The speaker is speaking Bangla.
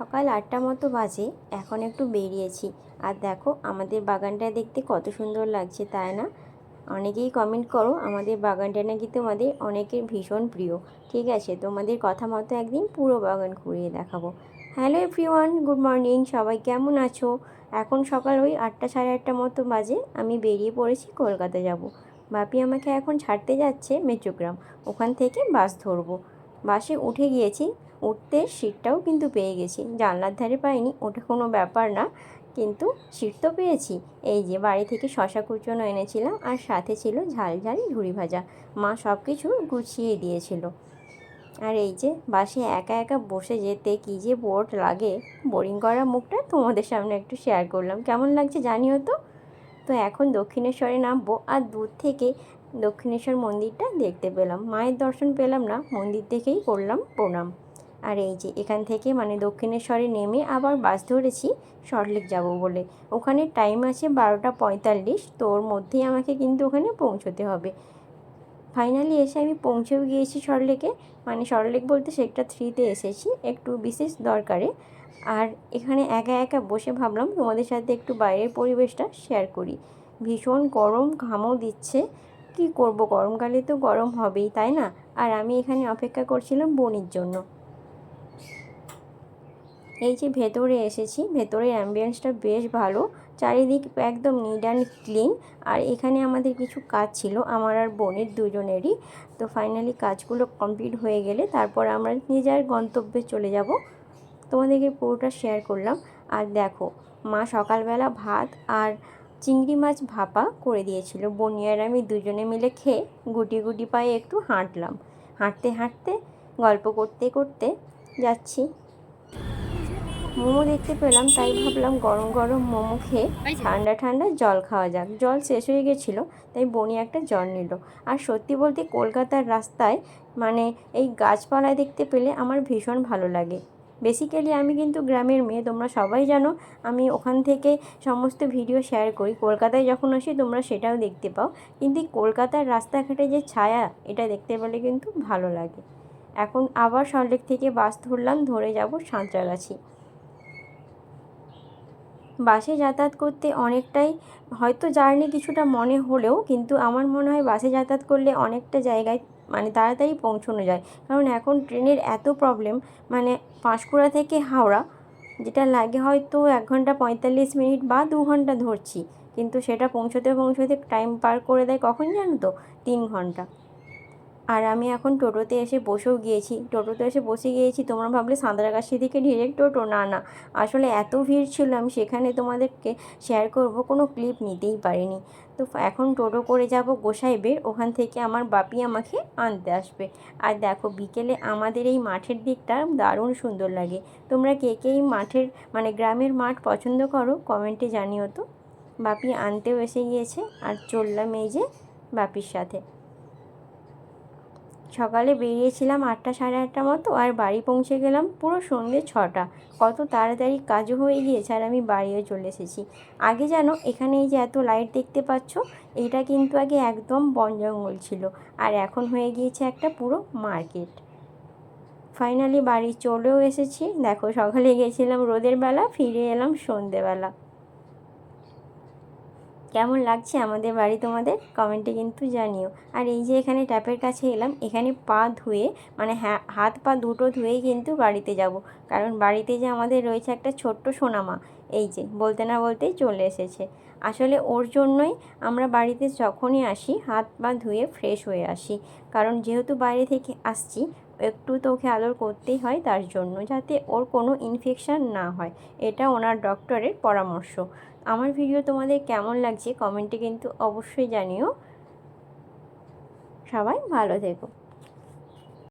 সকাল আটটা মতো বাজে, এখন একটু বেরিয়েছি। আর দেখো, আমাদের বাগানটা দেখতে কত সুন্দর লাগছে, তাই না? অনেকেই কমেন্ট করো, আমাদের বাগানটা নাকি তোমাদের অনেকের ভীষণ প্রিয়। ঠিক আছে, তোমাদের কথা মতো একদিন পুরো বাগান ঘুরিয়ে দেখাবো। হ্যালো এভরিওয়ান গুড মর্নিং সবাই কেমন আছো? এখন সকাল ওই আটটা সাড়ে আটটা মতো বাজে, আমি বেরিয়ে পড়েছি, কলকাতা যাব। বাপি আমাকে এখন ছাড়তে যাচ্ছে মেচোগ্রাম ওখান থেকে বাস ধরবো। বাসে উঠে গিয়েছি উঠতে সিটটাও কিন্তু পেয়ে গেছি। জানলার ধারে পাইনি ওটা কোনো ব্যাপার না, কিন্তু সিট তো পেয়েছি। এই যে বাড়ি থেকে শশা কুচনো এনেছিলাম আর সাথে ছিল ঝাল ঝাল ঝুড়ি ভাজা। মা সব কিছু গুছিয়ে দিয়েছিল। আর এই যে বাসে একা একা বসে যেতে কী যে বোর লাগে বোরিং করা মুখটা তোমাদের সামনে একটু শেয়ার করলাম। কেমন লাগছে জানিও তো? তো এখন দক্ষিণেশ্বরে নামবো আর দূর থেকে দক্ষিণেশ্বর মন্দিরটা দেখতে পেলাম। মায়ের দর্শন পেলাম না, মন্দির থেকেই করলাম প্রণাম। আর এই যে এখান থেকে মানে দক্ষিণেশ্বরে নেমে আবার বাস ধরেছি সল্টলেক যাব বলে। ওখানে টাইম আছে বারোটা পঁয়তাল্লিশ তো ওর মধ্যেই আমাকে কিন্তু ওখানে পৌঁছতে হবে। ফাইনালি এসে আমি পৌঁছেও গিয়েছি সল্টলেকে। মানে সল্টলেক বলতে সেক্টর থ্রিতে এসেছি, একটু বিশেষ দরকারে। আর এখানে একা একা বসে ভাবলাম তোমাদের সাথে একটু বাইরের পরিবেশটা শেয়ার করি। ভীষণ গরম, ঘামও দিচ্ছে। কি করব? গরমকালে তো গরম হবেই, তাই না? আর আমি এখানে অপেক্ষা করছিলাম বনির জন্য। এই যে ভেতরে এসেছি ভেতরের অ্যাম্বিয়েন্সটা বেশ ভালো। চারিদিক একদম নিট অ্যান্ড ক্লিন আর এখানে আমাদের কিছু কাজ ছিল, আমার আর বোনের দুজনেরই। তো ফাইনালি কাজগুলো কমপ্লিট হয়ে গেলে তারপর আমরা নিজের গন্তব্যে চলে যাব। তোমাদেরকে পুরোটা শেয়ার করলাম। আর দেখো, মা সকালবেলা ভাত আর চিংড়ি মাছ ভাপা করে দিয়েছিল। বনিয়ার আমি দুজনে মিলে খেয়ে গুটি গুটি পায়ে একটু হাঁটলাম। হাঁটতে হাঁটতে, গল্প করতে করতে যাচ্ছি। মোমো দেখতে পেলাম, তাই ভাবলাম গরম গরম মোমো খেয়ে ঠান্ডা ঠান্ডা জল খাওয়া যাক। জল শেষ হয়ে গেছিল, তাই বনি একটা জল নিল। আর সত্যি বলতে কলকাতার রাস্তায় মানে এই গাছপালা দেখতে পেলে আমার ভীষণ ভালো লাগে। বেসিক্যালি আমি কিন্তু গ্রামের মেয়ে, তোমরা সবাই জানো, আমি ওখান থেকে সমস্ত ভিডিও শেয়ার করি। কলকাতায় যখন আসি, তোমরা সেটাও দেখতে পাও। কিন্তু কলকাতার রাস্তাঘাটে যে ছায়া, এটা দেখতে পেলে কিন্তু ভালো লাগে। এখন আবার সল্টলেক থেকে বাস ধরলাম, ধরে যাব সাঁতরাগাছি। বাসে যাতায়াত করতে অনেকটাই হয়তো জার্নি কিছুটা মনে হলেও কিন্তু আমার মনে হয় বাসে যাতায়াত করলে অনেকটা জায়গায় মানে তাড়াতাড়ি পৌঁছানো যায়। কারণ এখন ট্রেনের এত প্রবলেম মানে পাঁশকুড়া থেকে হাওড়া, যেটা লাগে হয়তো এক ঘণ্টা পঁয়তাল্লিশ মিনিট বা দু ঘণ্টা ধরছি, কিন্তু সেটা পৌঁছতে পৌঁছতে টাইম পার করে দেয় কখন জানো তো? তিন ঘণ্টা। আর আমি এখন টোটোতে এসে বসেও গিয়েছি। টোটোতে এসে বসে গিয়েছি, তোমরা ভাবলে সাঁতরাগাছি থেকে ডিরেক্ট টোটো, না না। আসলে এত ভিড় ছিল, আমি সেখানে তোমাদেরকে শেয়ার করব, কোনো ক্লিপ নিতেই পারিনি। তো এখন টোটো করে যাব গোসাইবের ওখান থেকে আমার বাপি আমাকে আনতে আসবে। আর দেখো, বিকেলে আমাদের এই মাঠের দিকটা দারুণ সুন্দর লাগে। তোমরা কে কে এই মাঠের মানে গ্রামের মাঠ পছন্দ করো কমেন্টে জানিও তো। বাপি আনতেও এসে গিয়েছে, আর চললাম এই যে বাপির সাথে। সকালে বেরিয়েছিলাম আটটা সাড়ে আটটা মতো আর বাড়ি পৌঁছে গেলাম পুরো সন্ধ্যে ছটা। কত তাড়াতাড়ি কাজও হয়ে গিয়েছে আর আমি বাড়িও চলে এসেছি। আগে যেন এখানে এই যে এত লাইট দেখতে পাচ্ছ, এটা কিন্তু আগে একদম বন জঙ্গল ছিল আর এখন হয়ে গিয়েছে একটা পুরো মার্কেট। ফাইনালি বাড়ি চলেও এসেছি। দেখো সকালে গেছিলাম রোদের বেলা, ফিরে এলাম সন্ধেবেলা। কেমন লাগছে আমাদের বাড়ি তোমাদের? কমেন্টে কিন্তু জানিও। আর এই যে এখানে ট্যাপের কাছে এলাম, এখানে পা ধুয়ে মানে হাত পা দুটো ধুয়েই কিন্তু বাড়িতে যাব। কারণ বাড়িতে যে আমাদের রয়েছে একটা ছোট্ট সোনামা, এই যে বলতে না বলতেই চলে এসেছে। আসলে ওর জন্যই আমরা বাড়িতে যখনই আসি, হাত পা ধুয়ে ফ্রেশ হয়ে আসি। কারণ যেহেতু বাইরে থেকে আসছি একটু তো আদর করতেই হয় তার জন্য, যাতে ওর কোনো ইনফেকশান না হয়। এটা ওনার ডক্টরের পরামর্শ। আমার ভিডিও তোমাদের কেমন লাগছে কমেন্টে কিন্তু অবশ্যই জানিও। সবাই ভালো থেকো।